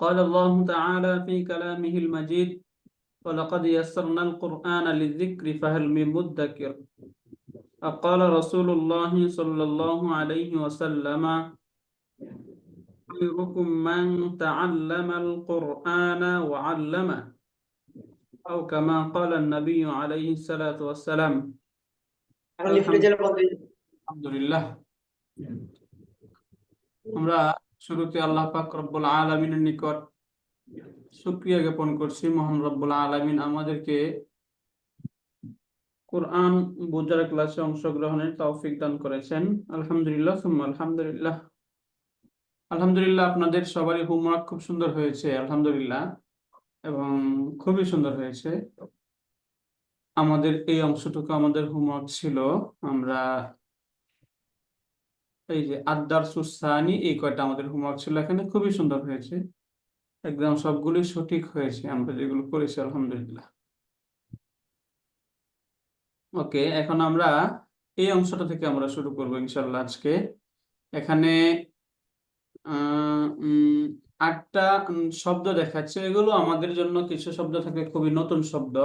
قال الله تعالى في كلامه المجيد ولقد يسرنا القرآن للذكر فهل من مدكر وقال رسول الله صلى الله عليه وسلم خيركم من تعلم القرآن وعلمه أو كما قال النبي عليه الصلاة والسلام এখন লিফটের মধ্যে আলহামদুলিল্লাহ আমরা শুরুতে আল্লাহ পাক রব্বুল আলামিনের নিকট শুকরিয়া জ্ঞাপন করছি। মহান রব্বুল আলামিন আমাদেরকে কোরআন বোঝার ক্লাসে অংশগ্রহণের তৌফিক দান করেছেন। আলহামদুলিল্লাহ আলহামদুলিল্লাহ। আলহামদুলিল্লাহ, আপনাদের সবারই হোমওয়ার্ক খুব সুন্দর হয়েছে, আলহামদুলিল্লাহ। এবং খুবই সুন্দর হয়েছে। আমাদের এই অংশটুকু আমাদের হোমওয়ার্ক ছিল। আমরা এই যে আদ্দার সুসানি এই কয়টা আমাদের হোমওয়ার্ক ছিল এখানে, খুবই সুন্দর হয়েছে। একদম সবগুলোই সঠিক হয়েছে, আমরা যেগুলো করেছি, আলহামদুলিল্লাহ। ওকে, এখন আমরা এই অংশটা থেকে আমরা শুরু করব ইনশাল্লাহ আজকে। এখানে আটটা শব্দ দেখাচ্ছে। এগুলো আমাদের জন্য কিছু শব্দ থাকে, খুবই নতুন শব্দ।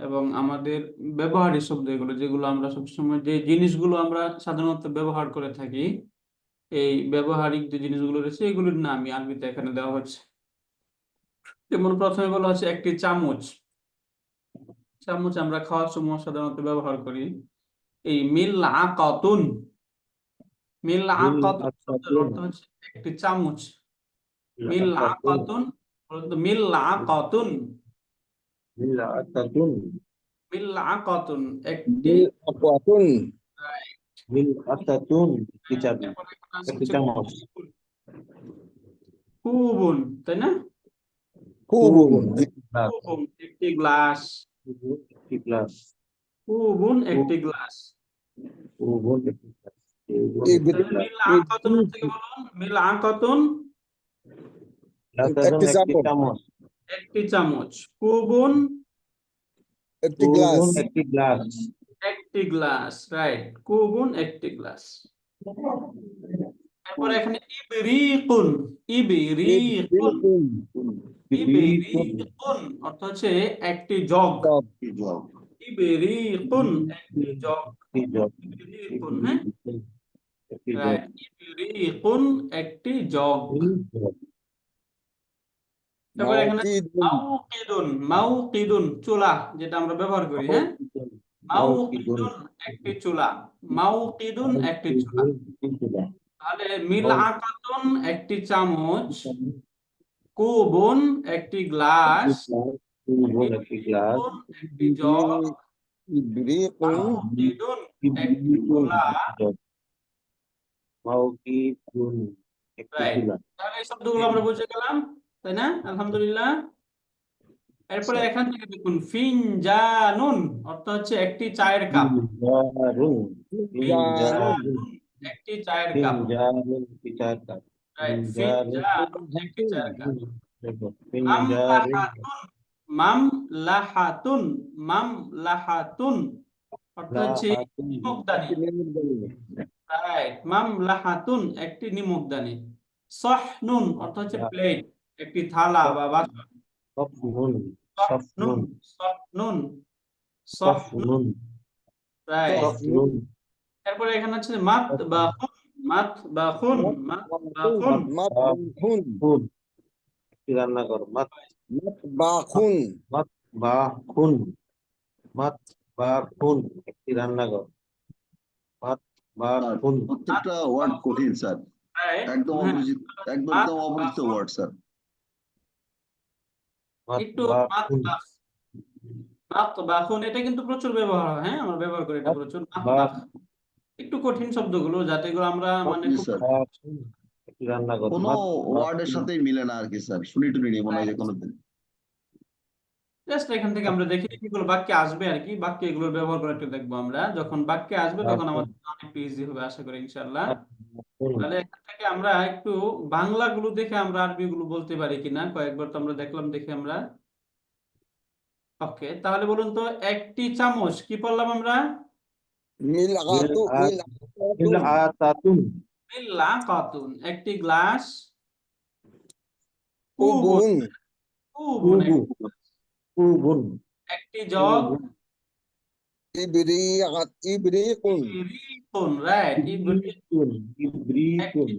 এবং আমাদের ব্যবহারিক শব্দ এগুলো যেগুলো আমরা সবসময় যে জিনিসগুলো আমরা সাধারণত ব্যবহার করে থাকি এই ব্যবহারিক যে জিনিসগুলো রয়েছে এগুলোর নামই আরবিতে এখানে দেওয়া হচ্ছে। যেমন প্রথমে বলা হচ্ছে একটি চামচ। চামচ আমরা খাওয়ার সময় সাধারণত ব্যবহার করি। এই মিল আকাতুন। মিল আকাতুন অর্থ হচ্ছে একটি চামচ। মিল আকাতুন। মিল আকাতুন। মিলআতাতুন মিল আকাতুন একটি মিলআতাতুন মিলআতাতুন কি চাবি এরপরে এখানে আছে একটি হচ্ছে চামচ কুবুন তাই না কুবুন কুবুন একটি গ্লাস একটি গ্লাস কুবুন একটি গ্লাস কুবুন একটি গ্লাস এই তাহলে মিল আকাতুন থেকে বলুন মিল আকাতুন মিলআতাতুন একটি একটি চামচ। একটি চামচ। কুবুন। একটি গ্লাস। একটি গ্লাস। একটি গ্লাস রাইট কুবুন একটি গ্লাস। তারপর এখানে ইবরিকুন ইবরিকুন ইবরিকুন অর্থ হচ্ছে একটি জগ। ইবরিকুন একটি জগ। একটি জগ ইবরিকুন হ্যাঁ? একটি জগ। রাইট ইবরিকুন একটি জগ। তারপরে এখানে মাউকিদুন মাউকিদুন চুলা যেটা আমরা ব্যবহার করি হ্যাঁ মাউকিদুন একটি চুলা মাউকিদুন একটি চুলা তাহলে মিলআকাতুন একটি চামচ কুবুন একটি গ্লাস কুবুন একটি গ্লাস ইবরিকুন একটি জগ মাউকিদুন একটি চুলা মাউকিদুন একটি Right. চুলা তাহলে এই শব্দগুলো আমরা বুঝে গেলাম তাই না? আলহামদুলিল্লাহ। এরপরে এখান থেকে দেখুন ফিনজানুন অর্থ হচ্ছে একটি চায়ের কাপ। একটি চায়ের কাপ। একটি চায়ের ফিনজারুন মামলাহাতুন মামলাহাতুন মামলাহাতুন অর্থ হচ্ছে নিমকদানি। রাইট মামলাহাতুন একটি নিমকদানি। সহনুন অর্থ হচ্ছে প্লেট। একটি থালা বা বাসন সফনুন সফনুন সফনুন সফনুন এরপরে এখানে আছে মাত বা খুন মাত বা খুন মাত বা খুন খুন রান্না করো? মাত মাত বা খুন মাত বা খুন একটি রান্না করো? মাত বা খুন প্রত্যেকটা ওয়ার্ড কঠিন স্যার। একদম হ্যাঁ। অপরিচিত একদম মাত একদম অপরিচিত ওয়ার্ড স্যার। মাত একটু এটা কিন্তু প্রচুর ব্যবহার হয় হ্যাঁ? আমরা ব্যবহার করি এটা প্রচুর। একটু কঠিন শব্দগুলো যাতে করে আমরা মানে কোনো ওয়ার্ডের সাথে সাথেই মিলে না আর কি স্যার। শুনি টুনি নেই মনে হয় যে কোনোদিন। জাস্ট এখান থেকে আমরা দেখি এগুলো বাক্যে আসবে আর কি। বাক্যে এগুলোর ব্যবহার করে একটু দেখব আমরা। যখন বাক্যে আসবে তখন আচ্ছা। আমাদের অনেক ইজি হবে আশা করি ইনশাল্লাহ তাহলে এখান থেকে আমরা একটু বাংলা গুলো দেখে আমরা আরবি গুলো বলতে পারি কিনা। কয়েকবার তো আমরা দেখলাম দেখে আমরা। ওকে তাহলে বলুন তো একটি চামচ কি বললাম আমরা? একটি গ্লাস। কুবুন একটি জগ। ইবরিআত ইবরিকুন। ইবরিকুন রাইট ইবরিকুন। ইবরিকুন।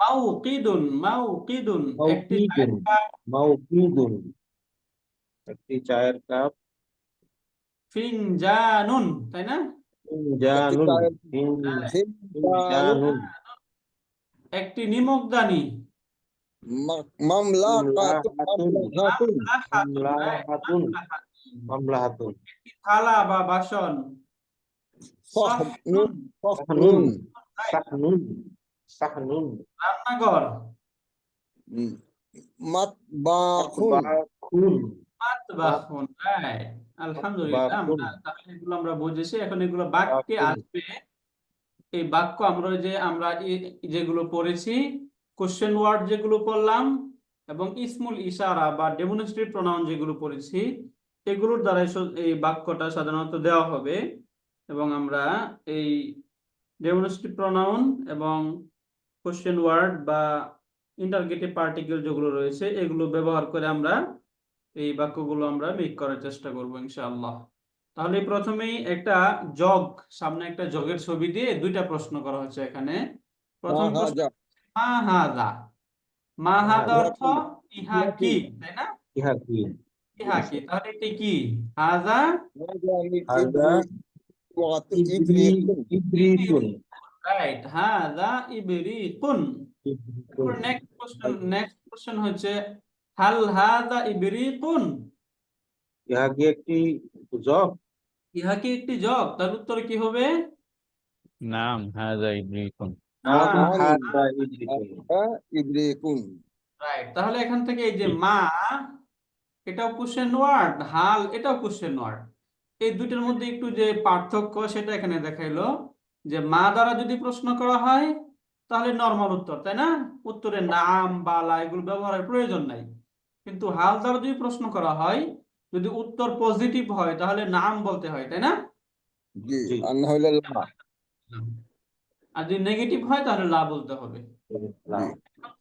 মাউকিদুন মাউকিদুন। একটি। চায়ের কাপ। মাউকিদুন। একটি চায়ের কাপ। ফিনজানুন তাই না? ফিনজানুন। ফিনজানুন। একটি নিমকদানি। মামলাহাতুন, মামলাহাতুন। মামলাহাতুন। মামলাহাতুন থালা বা বাসন সাহনুন সাহনুন, সাহনুন সাহনুন সাহনুন রান্নাঘর মাতবাখুন মাতবাখুন রাইট আলহামদুলিল্লাহ আমরা তাহলে এগুলো আমরা বুঝেছি। এখন এগুলো বাক্যে আসবে। এই বাক্য আমরা যে আমরা যেগুলো পড়েছি কোশ্চেন ওয়ার্ড যেগুলো পড়লাম এবং ইসমুল ইশারা বা ডেমনস্ট্রেট প্রনাউন যেগুলো পড়েছি এগুলোর দ্বারাই এই বাক্যটা সাধারণত দেওয়া হবে এবং আমরা এই ডেমনস্ট্রেট প্রনাউন এবং কোশ্চেন ওয়ার্ড বা ইন্টারগেটিভ পার্টিকেল যেগুলো রয়েছে এগুলো ব্যবহার করে আমরা এই বাক্যগুলো আমরা মেক করার চেষ্টা করব ইনশাআল্লাহ। তাহলে প্রথমেই একটা জগ সামনে একটা জগের ছবি দিয়ে দুইটা প্রশ্ন করা হচ্ছে এখানে। প্রথম মাহাদা। মাহাদা অর্থ ইহা কি তাই না? ইহা কি? ইহা কি তাহলে এটি কি? হাজা? হাজা নেক্সট নেক্সট কোশ্চেন হচ্ছে হাল ইহা কি একটি জব? ইহা কি একটি জব? তার উত্তর কি হবে? নাম হাজা ইবরিকুন। রাইট তাহলে এখান থেকে এই যে মা এটাও কোশ্চেন ওয়ার্ড হাল এটাও কোশ্চেন ওয়ার্ড এই দুইটার মধ্যে একটু যে পার্থক্য সেটা এখানে দেখাইলো যে মা দ্বারা যদি প্রশ্ন করা হয় তাহলে নর্মাল উত্তর তাই না? উত্তরে নাম বালা এগুলো ব্যবহারের প্রয়োজন নাই। কিন্তু হাল দ্বারা যদি প্রশ্ন করা হয় যদি উত্তর পজিটিভ হয় তাহলে নাম বলতে হয় তাই না? জি। আর আর যদি নেগেটিভ হয় তাহলে লা বলতে হবে।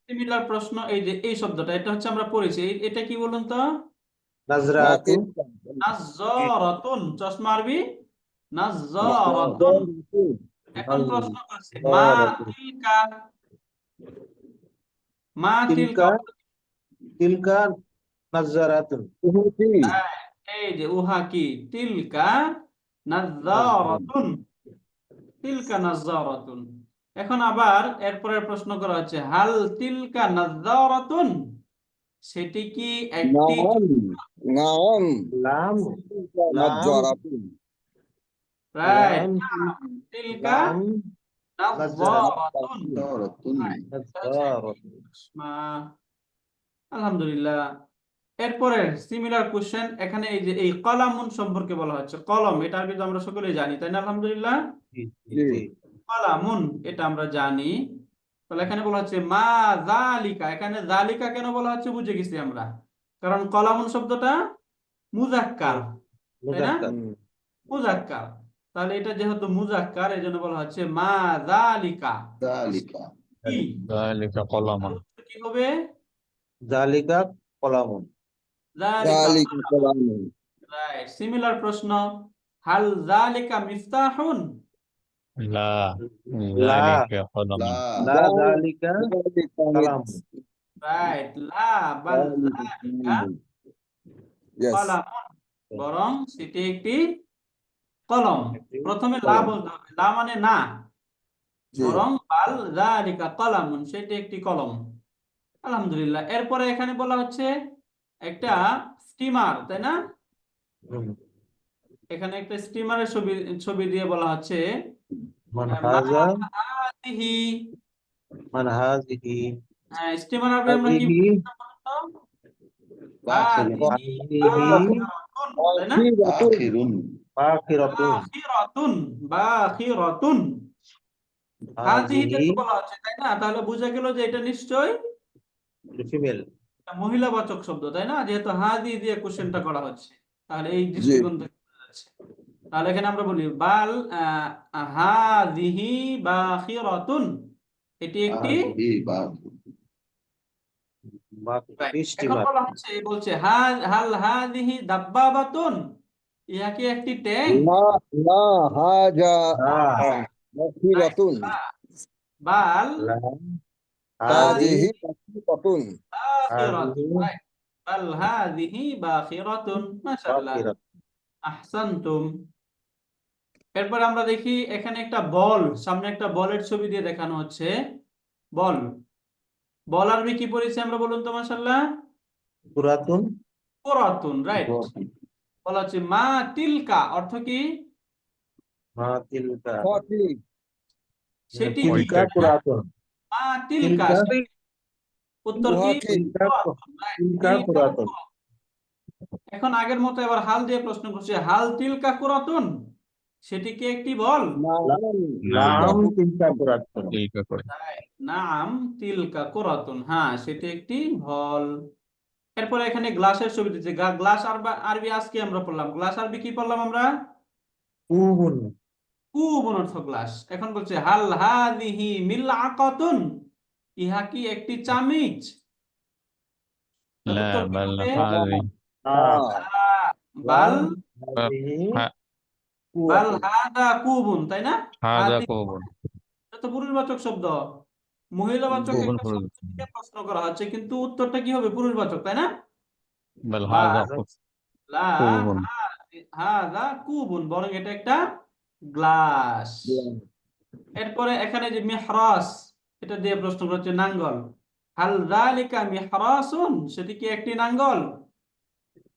সিমিলার প্রশ্ন এই যে এই শব্দটা এটা হচ্ছে আমরা পড়েছি এটা কি বলুন তো? নাজরাতু নাজ্জারাতুন চশমা আরবি? নাজ্জারাতুন এখন প্রশ্ন করছে মা তিলকা। মা তিলকা তিলকা। নাজরাতুন। উহুতি এই যে উহা কি? তিলকা নাজ্জারাতুন তিলকা নাজ্জারাতুন। এখন আবার এরপরের প্রশ্ন করা হচ্ছে হাল তিলকা নাজ্জারাতুন? সেটি কি একটি নাম নাম রাইট তিলকা। নাজরাতুন মা আলহামদুলিল্লাহ। এরপরে সিমিলার কোশ্চেন এখানে এই যে এই কলামুন সম্পর্কে বলা হচ্ছে। কলম এটা কিন্তু আমরা সকলেই জানি তাই না? আলহামদুলিল্লাহ? কলামুন এটা আমরা জানি। তাহলে এখানে বলা হচ্ছে মা জালিকা এখানে জালিকা কেন বলা হচ্ছে বুঝে গেছি আমরা। কারণ কলামুন শব্দটা মুজাক্কার তাই না? মুজাক্কার তাহলে এটা যেহেতু মুজাক্কার এই জন্য বলা হচ্ছে মা জালিকা। জালিকা। জালিকা কলামুন কি হবে? জালিকা কলামুন সিমিলার প্রশ্ন হাল মিফতাহুন বরং সেটি একটি কলম। প্রথমে লা বলতে হবে। লা মানে না। বরং বাল যালিকা কলামুন সেটি একটি কলম। আলহামদুলিল্লাহ। এরপরে এখানে বলা হচ্ছে একটা স্টিমার তাই না? এখানে একটা স্টিমারের ছবি ছবি দিয়ে বলা হচ্ছে হ্যাঁ স্টিমার আমরা কি? তাহলে বোঝা গেল যে এটা ফিমেল। একটা মহিলাবাচক শব্দ তাই না? যেহেতু হাদি দিয়ে কোশ্চেনটা করা হচ্ছে তাহলে এই দৃষ্টিকোণ থেকে তাহলে এখানে আমরা বলি বাল আহ, হাদিহি বাখিরাতুন এটি একটি বা Right. এখন বলা হচ্ছে বলছে হাল হাল হাদিহি দাব্বাবাতুন ইহা কি একটি ট্যাঙ্ক? লা লা হাজা বাখিরাতুন বাল হাদিহি বাখিরাতুন বাখিরাতুন বাল হাদিহি বাখিরাতুন মাশাআল্লাহ আহসানতুম এরপর আমরা দেখি এখানে একটা বল সামনে একটা বলের ছবি দিয়ে দেখানো হচ্ছে। বল। বল আরবি কি পড়েছি আমরা বলুন তো মাশাআল্লাহ? পুরাতন কুরাতুন রাইট বলা হচ্ছে মা তিলকা অর্থ কি? মা তিলকা। সেটি কি পুরাতন মা তিলকা উত্তর কি। কুরাতুন, কুরাতুন। কুরাতুন। এখন আগের মতো এবার হাল দিয়ে প্রশ্ন করছে হাল তিলকা কুরাতুন সেটি কি একটি বল? নাম নাম তিলকা পুরাতন। তিলকা করে নাম তিলকা কুরাতুন হ্যাঁ সেটি একটি ভল এরপরে এখানে গ্লাসের ছবি দিচ্ছে। গ্লাস আরবা- আরবি আজকে আমরা পড়লাম? গ্লাস আরবি কি পড়লাম আমরা? কুহুন কুবুন অর্থ গ্লাস। এখন বলছে হাল হাদিহি মিলআকাতুন ইহা কি একটি চামিচ? লা উত্তর কি বাল হবে? বাল হাদিহি। বাল কুয়াতুন। হাদা কুবুন তাই না? কুবুন এটা তো পুরুষবাচক শব্দ। মহিলাবাচক একটা শব্দ পুরুষ থেকে প্রশ্ন করা হচ্ছে কিন্তু উত্তরটা কি হবে? পুরুষবাচক তাই না? বাল বা- লা কুবুন। হাদা কুবুন বরং এটা একটা গ্লাস। এরপরে এখানে যে মিহরাস এটা দিয়ে প্রশ্ন করছে নাঙ্গল। হাল যালিকা মিহরাসুন? সেটি কি একটি নাঙ্গল?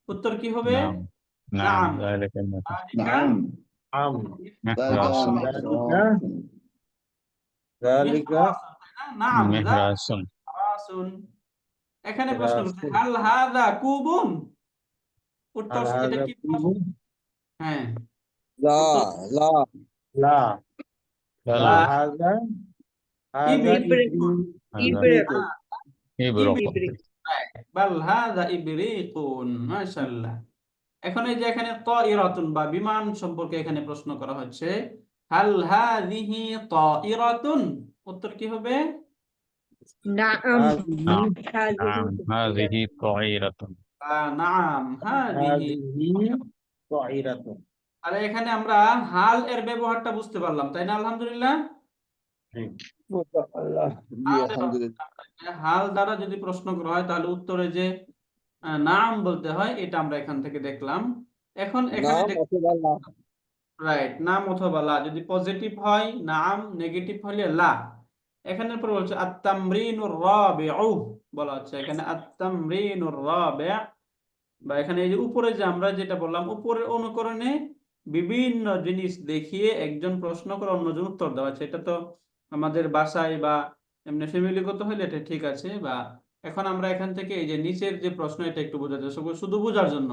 উত্তর কি হবে? নাম। নাম এখানে প্রশ্ন করছে। হাল হাদা কুবুন? উত্তর এটা কি? হ্যাঁ। লা লা। লা। লা। হাদা এখন এই যে এখানে ত ইরাতুন বা বিমান সম্পর্কে এখানে প্রশ্ন করা হচ্ছে হাল হাদিহি ত ইরাতুন উত্তর কি হবে? আর এখানে আমরা হাল এর ব্যবহারটা বুঝতে পারলাম তাই না আলহামদুলিল্লাহ? হাল দ্বারা যদি প্রশ্ন করা হয় তাহলে উত্তরে যে নাম বলতে হয় এটা আমরা এখান থেকে দেখলাম। এখন রাইট নাম অথবা লা। যদি পজিটিভ হয় নাম নেগেটিভ হলে লা। এখানে পর বলছে আত-তামরিনুর রাবিউ বলা হচ্ছে। এখানে আত-তামরিনুর রাবিউ বা এখানে এই যে উপরে যে আমরা যেটা বললাম উপরের অনুকরণে বিভিন্ন জিনিস দেখিয়ে একজন প্রশ্ন করে অন্যজন উত্তর দেওয়া আছে এটা তো আমাদের বাসায় বা এমনি ফ্যামিলিগত হলে এটা ঠিক আছে বা এখন আমরা এখান থেকে এই যে নিচের যে প্রশ্ন এটা একটু বোঝাতে শুধু- শুধু বোঝার জন্য।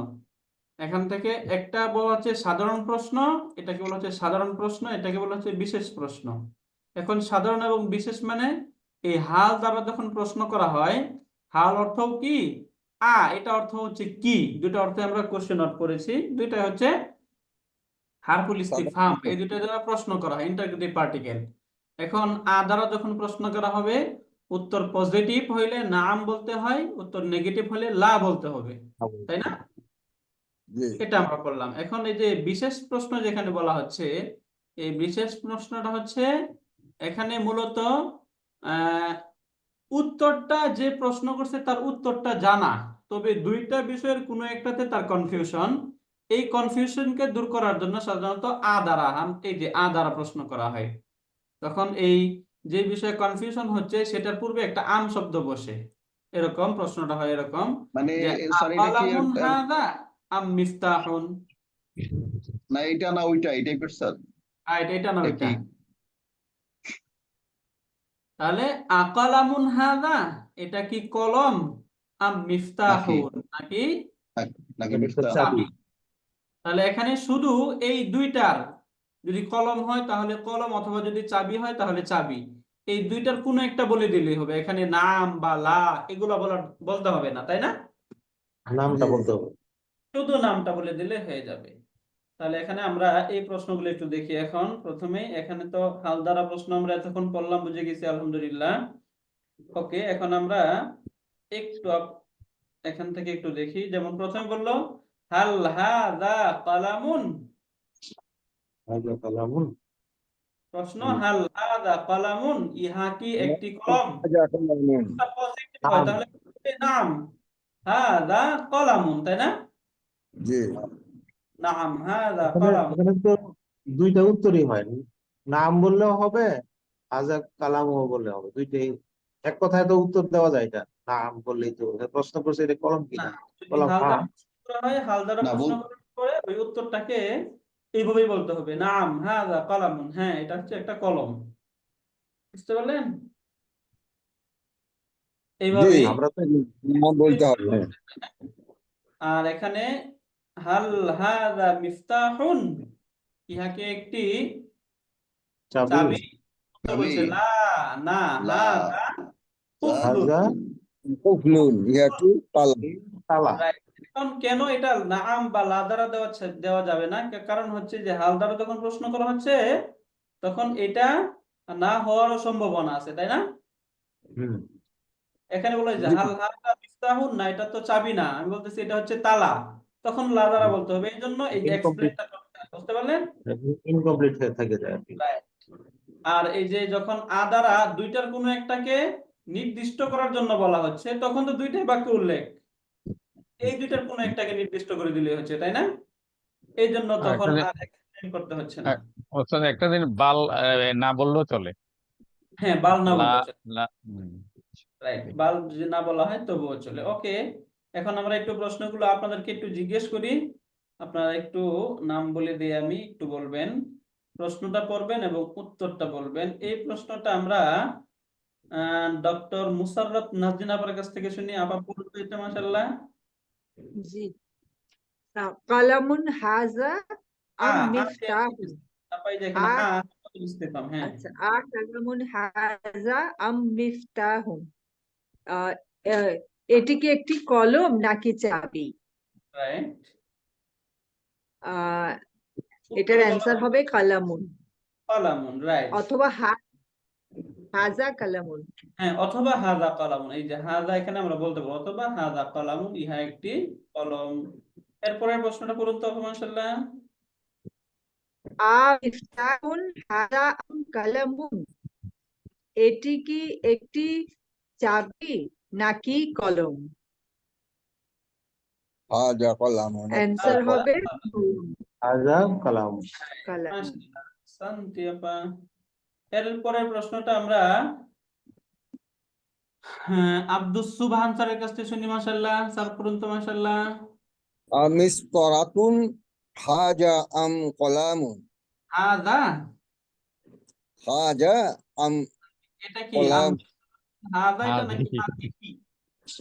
এখান থেকে একটা বলা হচ্ছে সাধারণ প্রশ্ন এটাকে বলা হচ্ছে সাধারণ প্রশ্ন এটাকে বলা হচ্ছে বিশেষ প্রশ্ন। এখন সাধারণ এবং বিশেষ মানে এই হাল দ্বারা যখন প্রশ্ন করা হয় হাল অর্থ কি? আ এটা অর্থ হচ্ছে কি? দুটো অর্থে আমরা কোশ্চেন নোট করেছি। দুইটা হচ্ছে হারফুল ইস্তিফহাম এই দুটো দ্বারা প্রশ্ন করা হয় ইন্টারগ্রেটিভ পার্টিকেল এখন আ দ্বারা যখন প্রশ্ন করা হবে উত্তর পজিটিভ হইলে নাম বলতে হয় উত্তর নেগেটিভ হলে লা বলতে হবে তাই না? এটা আমরা করলাম। এখন এই যে বিশেষ প্রশ্ন যেখানে বলা হচ্ছে এই বিশেষ প্রশ্নটা হচ্ছে এখানে মূলত আহ, উত্তরটা যে প্রশ্ন করছে তার উত্তরটা জানা তবে দুইটা বিষয়ের কোনো একটাতে তার কনফিউশন এই কনফিউশনকে দূর করার জন্য সাধারণত আ দ্বারা এই যে আ দ্বারা প্রশ্ন করা হয়। তখন এই যে বিষয়ে কনফিউশন হচ্ছে সেটার পূর্বে একটা আম শব্দ বসে। এরকম প্রশ্নটা হয় এরকম মানে হাযা আম মিফতাহুন? না এটা না ওইটা এই টাইপের স্যার রাইট এটা না ওইটা। কি? তাহলে আকালামুন হাদা এটা কি কলম? আম মিফতাহুন নাকি? নাকি? এটা তাহলে এখানে শুধু এই দুইটার যদি কলম হয় তাহলে কলম অথবা যদি চাবি হয় তাহলে চাবি। এই দুইটার কোনো একটা বলে দিলেই হবে। এখানে নাম বা লা এগুলো বলার বলতে হবে না তাই না? নামটা বলতে হবে। শুধু নামটা বলে দিলে হয়ে যাবে। তাহলে এখানে আমরা এই প্রশ্নগুলো একটু দেখি এখন। প্রথমে এখানে তো হাল দ্বারা প্রশ্ন আমরা এতক্ষণ পড়লাম বুঝে গেছি আলহামদুলিল্লাহ। ওকে এখন আমরা একটু আপ- এখান থেকে একটু দেখি। যেমন প্রথমে বলল হাল হাদা কালামুন? হাজা কালামুন? প্রশ্ন হাল হাদা কালামুন? ইহা কি একটি কলম? হয়। তাহলে নাম। হাদা কলামুন তাই না? জি। নাম হাদা এখানে কলামুন। এখানে তো দুইটা উত্তরই হয়। নাম বললেও হবে হাজা কালামও বললে হবে। দুইটাই এক কথায় তো উত্তর দেওয়া যায় এটা। নাম বললেই তো প্রশ্ন করছে এটা কলম কিনা? কলম হ্যাঁ। প্রশ্ন করা হয় হাল দ্বারা না, প্রশ্ন পরে ওই উত্তরটাকে এইভাবেই বলতে হবে। নাম হাদা কলামুন হ্যাঁ এটা হচ্ছে একটা কলম। বুঝতে পারলেন? এইভাবেই আমরা তো নাম বলতে হবে আর এখানে হাল হাদা মিফতাহুন ইহাকে একটি চাবি। না। হাদা কুফলুন। হাজা কুফলুন ইহা কি তালা তালা এখন কেন এটা নাম বা লা দ্বারা দেওয়া দেওয়া যাবে না? কারণ হচ্ছে যে হাল দ্বারা যখন প্রশ্ন করা হচ্ছে তখন এটা না হওয়ারও সম্ভাবনা আছে তাই না? এখানে বলে যে। হাল মিফতাহুন না এটা তো চাবি না। আমি বলতেছি এটা হচ্ছে তালা। তখন লা দ্বারা বলতে হবে এই জন্য এই এক্সপ্লেনটা বুঝতে পারলেন? ইনকমপ্লিট হয়ে থাকে আর আর এই যে যখন আ দ্বারা দুইটার কোনো একটাকে নির্দিষ্ট করার জন্য বলা হচ্ছে তখন তো দুইটাই বাক্য উল্লেখ। এই দুইটার কোনো একটাকে নির্দিষ্ট করে দিলে হচ্ছে তাই না? এই জন্য তখন আর এক্সপ্লেন করতে হচ্ছে না। একটা দিন বাল না বললেও চলে। হ্যাঁ বাল না। রাইট বাল যদি না বলা হয় তবুও চলে। ওকে এখন আমরা একটু প্রশ্নগুলো আপনাদেরকে একটু জিজ্ঞেস করি। আপনারা একটু নাম বলে দিয়ে আমি একটু বলবেন। প্রশ্নটা পড়বেন এবং উত্তরটা বলবেন। এই প্রশ্নটা আমরা ডক্টর মুসাররত নাজরিন আপার কাছ থেকে শুনি। আপা পড়ুন তো এটা মাশাআল্লাহ। জি কালামুন হাজা আম আ, আ, মিফতাহুন আপা এই যে এখানে আ- আ ইস্তেফাম হ্যাঁ আচ্ছা আ কালামুন হাজা আম মিফতাহুন আহ, আহ, এটি কি একটি কলম নাকি চাবি রাইট এটার অ্যান্সার হবে কালামুন কালামুন রাইট অথবা হা হাজা কালামুন। হ্যাঁ অথবা হাজা কলামুন। এই যে হাজা এখানে আমরা বলতে পারব অথবা হাজা কলামুন ইহা একটি কলম। এরপরের প্রশ্নটা করুন তো মাশাআল্লাহ আ মিফতাহুন হাজা আম কালামুন। এটি কি একটি চাবি নাকি কলম? হাজা কালামুন। অ্যান্সার। হবে হাজা কালাম কালাম শান্তি আপা। এরপরের প্রশ্নটা আমরা হ্যাঁ আব্দুস সুবহান স্যারের কাছ থেকে শুনি মাশাআল্লাহ। স্যার করুন তো মাশাআল্লাহ। আমিস্তরাতুন হাজা আম কলামুন। হাজা? হাজা আম এটা কি? কলাম। আম- হাজা এটা নাকি?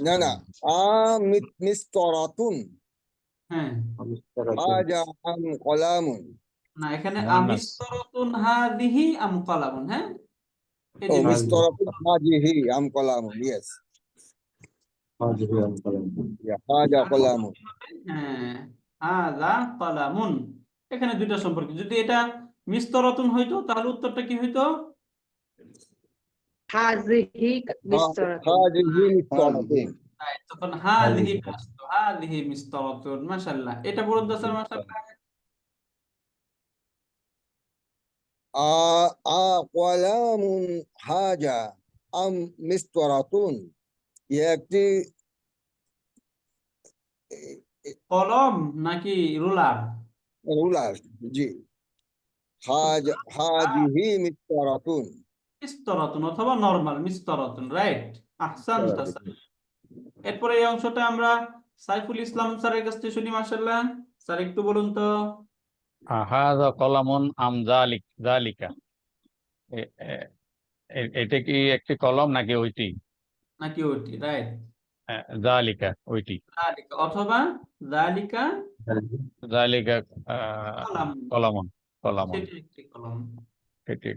না না আমিস্তরাতুন হ্যাঁ। হাজা আম কলামুন। না এখানে। আমিস্তরাতুন হাদিহি আম কলামুন হ্যাঁ? এই ও মিস্তরাতুন হাজিহি আম কলামুন ইয়েস হাজিহি আম হাজা কলামুন। হ্যাঁ হাজা কলামুন। এখানে দুইটা সম্পর্ক যদি এটা মিস্তরাতুন হইতো তাহলে উত্তরটা কি হইতো? হাজিহি মিস্তরাতুন। হাজিহি মিস্তরাতুন। Right, তখন হাদিহি আসতো হাদিহি মিস্তরাতুন মাশাআল্লাহ। এটা বলুন তো স্যার মাশাআল্লাহ। আ আ হাজা আম মিস্তরাতুন। একটি কলম নাকি রুলার? রুলার জি। হাজা হাজিহি মিস্তরাতুন। মিস্তরাতুন অথবা নরমাল মিস্তরাতুন রাইট? আহসানতা স্যার এরপরে এই অংশটা আমরা সাইফুল ইসলাম স্যারের কাছ থেকে শুনি মাশাআল্লাহ। স্যার একটু বলুন তো। হাজা কলামুন আম জালিক জালিকা। এটা কি একটি কলম নাকি ওইটি? নাকি ওইটি রাইট। জালিকা ওইটি। জালিকা অথবা জালিকা জালিকা কলামন। কলামন একটি কলম।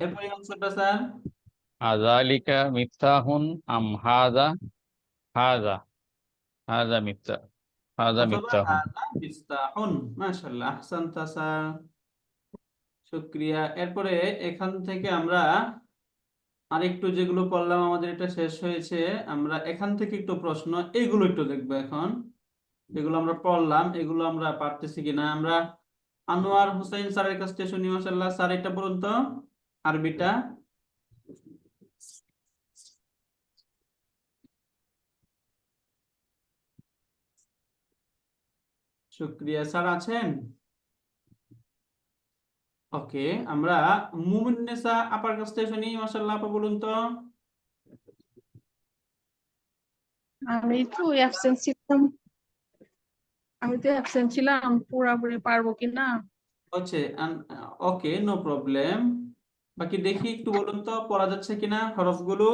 এরপরে অংশটা স্যার। আজালিকা মিফতাহুন আম হাজা হাজা হাজা মিফতাহুন হাযা মিফতাহুন মাশাআল্লাহ আহসানতা স্যার শুকরিয়া। এরপরে এখান থেকে আমরা আরেকটু যেগুলো পড়লাম আমাদের এটা শেষ হয়েছে। আমরা এখান থেকে একটু প্রশ্ন এগুলো একটু দেখব এখন। যেগুলো আমরা পড়লাম এগুলো আমরা পারতেছি কিনা? আমরা আনোয়ার হোসেন স্যারের কাছ থেকে শুনি মাশাআল্লাহ। স্যার এটা বলুন তো আরবিটা। শুক্রিয়া স্যার আছেন? ওকে আমরা মুমিন্নেসা আপার কাছ থেকে শুনি মাশাআল্লাহ আপা বলুন তো। আমি তো অ্যাবসেন্ট ছিলাম। আমি তো অ্যাবসেন্ট ছিলাম পুরাপুরি পারব কি না হচ্ছে ওকে নো প্রবলেম বাকি দেখি একটু বলুন তো পড়া যাচ্ছে কিনা হরফগুলো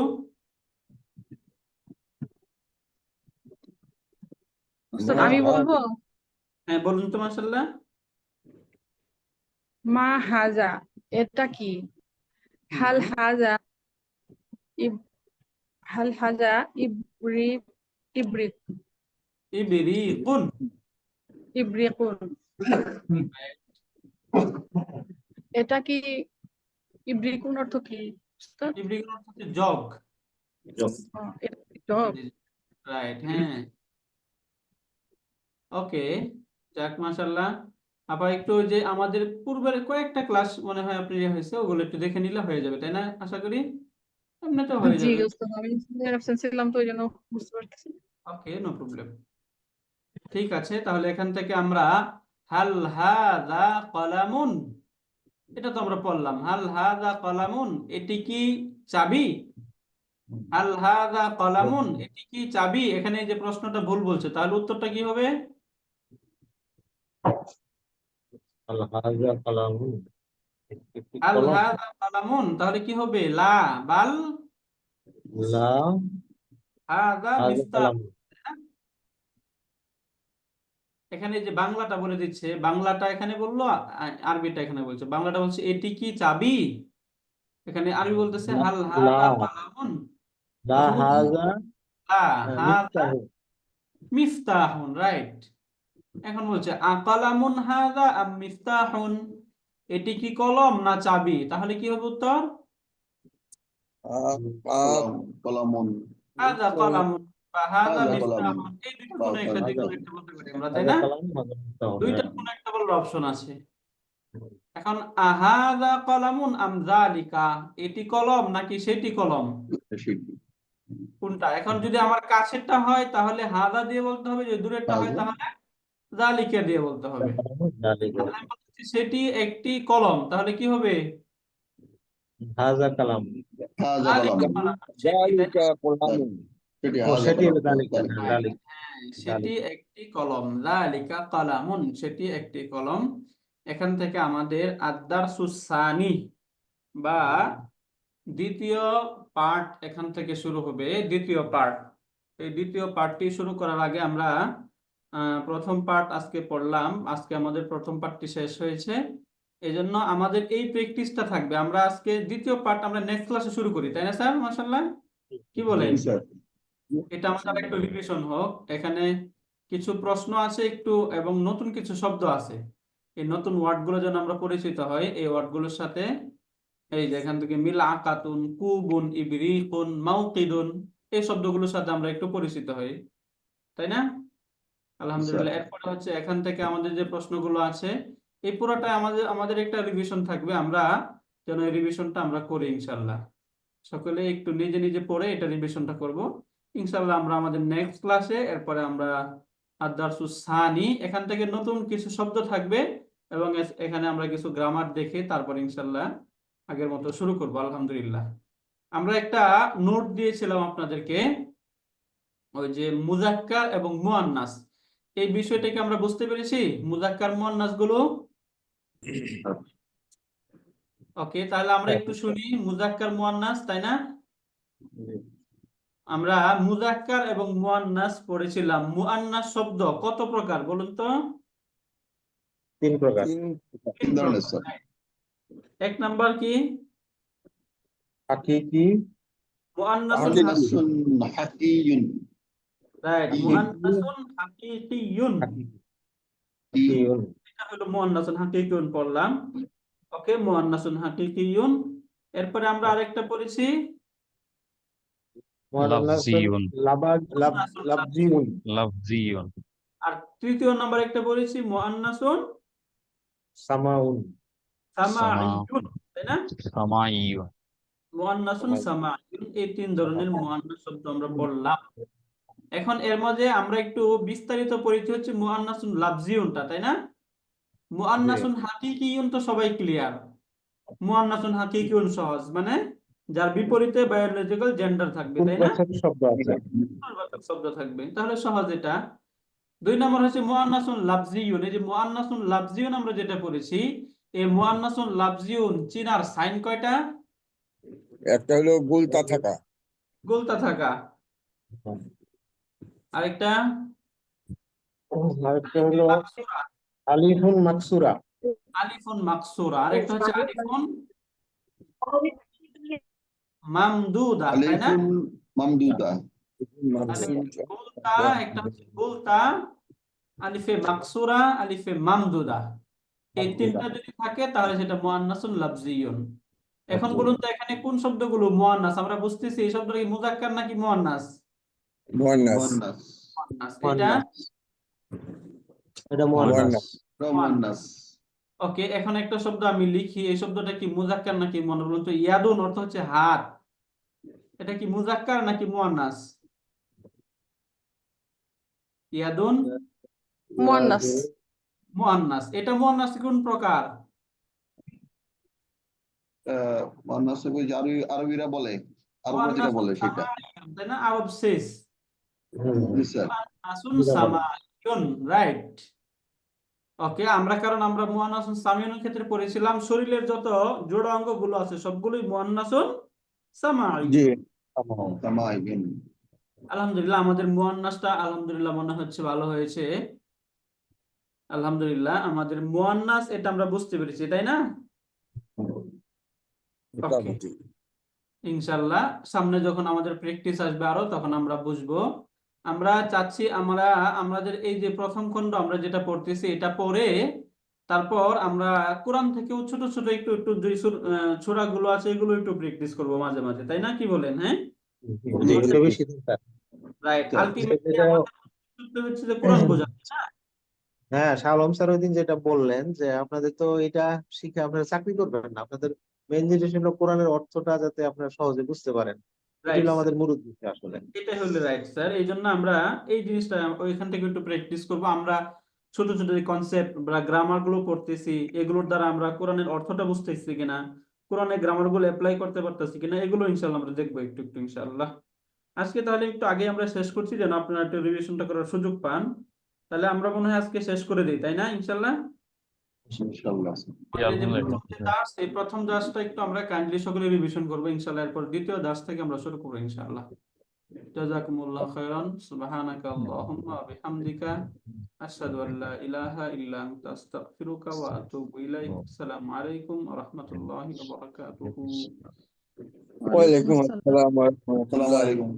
উস্তাদ আমি বলব? হ্যাঁ বলুন তো মাশাআল্লাহ। মা হাজা এটা কি? হাল হাজা হাল হাজা ইব্রি ইব্রিক ইবরিকুন ইব্রিকুন এটা কি ইব্রিকুন অর্থ কি? ইবরিকুন অর্থ হচ্ছে জগ। জব রাইট হ্যাঁ। ওকে যাক মাশাআল্লাহ। আপা একটু ওই যে আমাদের পূর্বের কয়েকটা ক্লাস মনে হয় আপনি ইয়ে হয়েছে ওগুলো একটু দেখে নিলে হয়ে যাবে তাই না? আশা করি হয়ে যাবে। ছিলাম তো বুঝতে পারতেছি ওকে নো প্রবলেম ঠিক আছে তাহলে এখান থেকে আমরা হাল হাযা কলামুন এটা তো আমরা পড়লাম। হাল হাযা কলামুন এটি কি চাবি? হাল হাযা কলামুন এটি কি চাবি? এখানে যে প্রশ্নটা ভুল বলছে তাহলে উত্তরটা কি হবে? কালামুন। কলামুন তাহলে কি হবে? লা বাল? লা। হাজা মিফতাহ এখানে যে বাংলাটা বলে দিচ্ছে বাংলাটা এখানে বলল আরবিটা এখানে বলছে। বাংলাটা বলছে এটি কি চাবি? এখানে আরবি বলতেছে হাল লা। লা হাজা লা মিফতাহুন রাইট। এখন বলছে আকালামুন হাযা আম মিফতাহুন? এটি কি কলম না চাবি? তাহলে কি হবে উত্তর? কলামন। হাযা কলামুন। বা হাযা মিফতাহুন। এই দুটো কোনো একটা যে কোনো একটা বলতে পারি আমরা তাই না? হাজা কালামুন হাজা মিফতাহু দুইটা কোনো একটা বলার অপশন আছে। এখন আহাদা কলামুন আম যালিকা? এটি কলম নাকি সেটি কলম? কোনটা? এখন যদি আমার কাছেরটা হয় তাহলে হাদা দিয়ে বলতে হবে যদি দূরেরটা হয়। তাহলে জালিকা দিয়ে বলতে হবে। সেটি একটি কলম তাহলে কি হবে? হ্যাঁ, হ্যাঁ, সেটি একটি কলম। জালিকা কালামুন সেটি একটি কলম। এখান থেকে আমাদের আদ্দার সুসানি বা দ্বিতীয় পার্ট এখান থেকে শুরু হবে। দ্বিতীয় পার্ট। এই দ্বিতীয় পার্টটি শুরু করার আগে আমরা প্রথম পার্ট আজকে পড়লাম। আজকে আমাদের প্রথম পার্টটি শেষ হয়েছে। এজন্য আমাদের এই প্র্যাকটিসটা থাকবে। আমরা আজকে দ্বিতীয় পার্ট আমরা নেক্সট ক্লাসে শুরু করি তাই না স্যার? মাশাআল্লাহ। কি বলেন? স্যার। এটা আমাদের একটু রিভিশন হোক। এখানে কিছু প্রশ্ন আছে একটু এবং নতুন কিছু শব্দ আছে। এই নতুন ওয়ার্ডগুলো যেন আমরা পরিচিত হই এই ওয়ার্ডগুলোর সাথে। এই যে এখান থেকে মিলআকাতুন কুবুন ইবরিকুন মাউকিদুন এই শব্দগুলোর সাথে আমরা একটু পরিচিত হই। তাই না? আলহামদুলিল্লাহ। এরপরে হচ্ছে এখান থেকে আমাদের যে প্রশ্নগুলো আছে এই পুরোটা আমাদের আমাদের একটা রিভিশন থাকবে। আমরা যেন এই রিভিশনটা আমরা করি ইনশাল্লাহ সকলে একটু নিজে নিজে পড়ে এটা রিভিশনটা করব। ইনশাল্লাহ আমরা আমাদের নেক্সট ক্লাসে এরপরে আমরা আদারসুস সানি এখান থেকে নতুন কিছু শব্দ থাকবে এবং এখানে আমরা কিছু গ্রামার দেখে তারপর ইনশাল্লাহ আগের মতো শুরু করব আলহামদুলিল্লাহ। আমরা একটা নোট দিয়েছিলাম আপনাদেরকে ওই যে মুজাক্কার এবং মুয়ান্নাস। এই বিষয়টাকে আমরা বুঝতে পেরেছি? মুজাক্কার মুয়ান্নাসগুলো ওকে তাহলে আমরা। একটু শুনি। মুজাক্কার মুয়ান্নাস তাই না? আমরা মুজাক্কার এবং মুয়ান্নাস পড়েছিলাম। মুয়ান্নাস শব্দ কত প্রকার বলুন তো? তিন প্রকার। তিন তিন ধরনের স্যার এক নাম্বার কি? হাকিকি মুয়ান্নাসুল হাকিকি। হাকিয়ুন রাইট হাকিকি। হাকিকিয়ুন এটা হলো মুয়ান্নাসুন হাকিকিয়ুন পড়লাম ওকে মুয়ান্নাসুন হাকিকিয়ুন এরপরে আমরা আরেকটা পড়েছি আর তৃতীয় নাম্বার একটা পড়েছি মুয়ান্নাসুন সামাউন সামাইয়ুন তাই না? সামাইয়ুন মুয়ান্নাসুন সামাইয়ুন এই তিন ধরনের মুয়ান্নাস শব্দ আমরা পড়লাম এখন এর মধ্যে আমরা একটু বিস্তারিত পরিচয় হচ্ছে মুয়ান্নাসুন লাফজিউনটা তাই না? মুয়ান্নাসুন হাকিকিয়ুন তো সবাই ক্লিয়ার মুয়ান্নাসুন হাকিকিয়ুন সহজ মানে যার বিপরীতে বায়োলজিক্যাল জেন্ডার থাকবে তাই না? শব্দ আছে। শব্দ থাকবে তাহলে সহজ এটা। দুই নম্বর হচ্ছে মুয়ান্নাসুন লাফজিউন এই যে মুয়ান্নাসুন লাফজিউন আমরা যেটা পড়েছি এই মুয়ান্নাসুন লাফজিউন চিনার সাইন কয়টা? একটা হলো গুলতা থাকা। গোলতা থাকা। আরেকটা? আরেকটা হলো আলিফুন মাকসুরা। আলিফুন মাকসুরা। আরেকটা হচ্ছে আলিফুন মামদুদা তাই না? আলিফুন মামদুদা। একটা হচ্ছে গুলতা আলিফে মাকসুরা আলিফে মামদুদা। এই তিনটা যদি থাকে তাহলে সেটা মুয়ান্নাসুন লাফজিয়ুন। এখন বলুন তো এখানে কোন শব্দগুলো মুয়ান্নাস আমরা বুঝতেছি এই শব্দটা কি মুজাক্কার নাকি মুয়ান্নাস মুয়ান্নাস মুয়ান্নাস মুয়ান্নাস এটা এটা মুয়ান্নাস মুয়ান্নাস ওকে এখন একটা শব্দ আমি লিখি এই শব্দটা কি মুজাক্কার নাকি মুয়ান্নাস তো ইয়াদুন অর্থ হচ্ছে হাত। এটা কি মুজাক্কার নাকি মুয়ান্নাস ইয়াদুন? মুয়ান্নাস মুয়ান্নাস এটা মুয়ান্নাস কোন প্রকার? আহ, মুয়ান্নাস ওই আরবিরা বলে আরবরা বলে সেটা। তাই না? আরব শেষ। রাইট ওকে আমরা কারণ আমরা মুয়ান্নাসুন ক্ষেত্রে পড়েছিলাম শরীরের যত জোড়া অঙ্গগুলো আছে সবগুলোই মুয়ান্নাসুন আলহামদুলিল্লাহ আমাদের মুয়ান্নাসটা আলহামদুলিল্লাহ মনে হচ্ছে ভালো হয়েছে। আলহামদুলিল্লাহ আমাদের মুয়ান্নাস এটা আমরা বুঝতে পেরেছি তাই না? ইনশাল্লাহ সামনে যখন আমাদের প্র্যাকটিস আসবে আরও তখন আমরা বুঝব। আমরা চাচ্ছি আমরা আমাদের এই যে প্রথম খণ্ড আমরা যেটা পড়তেছি এটা পড়ে তারপর আমরা কোরআন থেকেও ছোট ছোট একটু একটু যে ছোড়া গুলো আছে এগুলো একটু প্র্যাকটিস করব মাঝে মাঝে তাই না? কি বলেন হ্যাঁ? রাইট হচ্ছে যে কোরআন বোঝা হ্যাঁ স্যার ওই দিন যেটা বললেন যে আপনাদের তো এটা শিখে আপনারা চাকরি করবেন না। আপনাদের মেইন জিনিস হলো কোরআনের অর্থটা যাতে আপনারা সহজে বুঝতে পারেন। এটা Right, হলো sir. আমাদের মূল উদ্দেশ্য আসলে। এটাই হলো রাইট স্যার এই জন্য আমরা এই জিনিসটা ওইখান থেকে একটু প্র্যাকটিস করব। আমরা ছোট ছোট যে কনসেপ্ট বা গ্রামারগুলো পড়তেছি এগুলোর দ্বারা আমরা কোরআনের অর্থটা বুঝতেছি কিনা গ্রামারগুলো অ্যাপ্লাই করতে পারতেছি কিনা এগুলো ইনশাল্লাহ আমরা দেখব একটু একটু ইনশাল্লাহ আজকে তাহলে একটু আগে আমরা শেষ করছি যেন আপনারা একটু রিভিশনটা করার সুযোগ পান। তাহলে আমরা মনে হয় আজকে শেষ করে দিই তাই না ইনশাল্লাহ এই প্রথম দাসটা একটু আমরা কাইন্ডলি সকলে রিভিশন করব ইনশাল্লাহ এরপর দ্বিতীয় দাস থেকে আমরা শুরু করব ইনশাল্লাহ জাযাকুমুল্লাহ খাইরান সুবহানাকা আল্লাহুম্মা বিহামদিকা আশহাদু আল লা ইলাহা ইল্লা আনতা আস্তাগফিরুকা ওয়া আতুবু ইলাইক। আসসালামু আলাইকুম ওয়া রাহমাতুল্লাহি ওয়া বারাকাতুহু। ওয়ালাইকুম আসসালাম ওয়া রাহমাতুল্লাহ আসসালামু আলাইকুম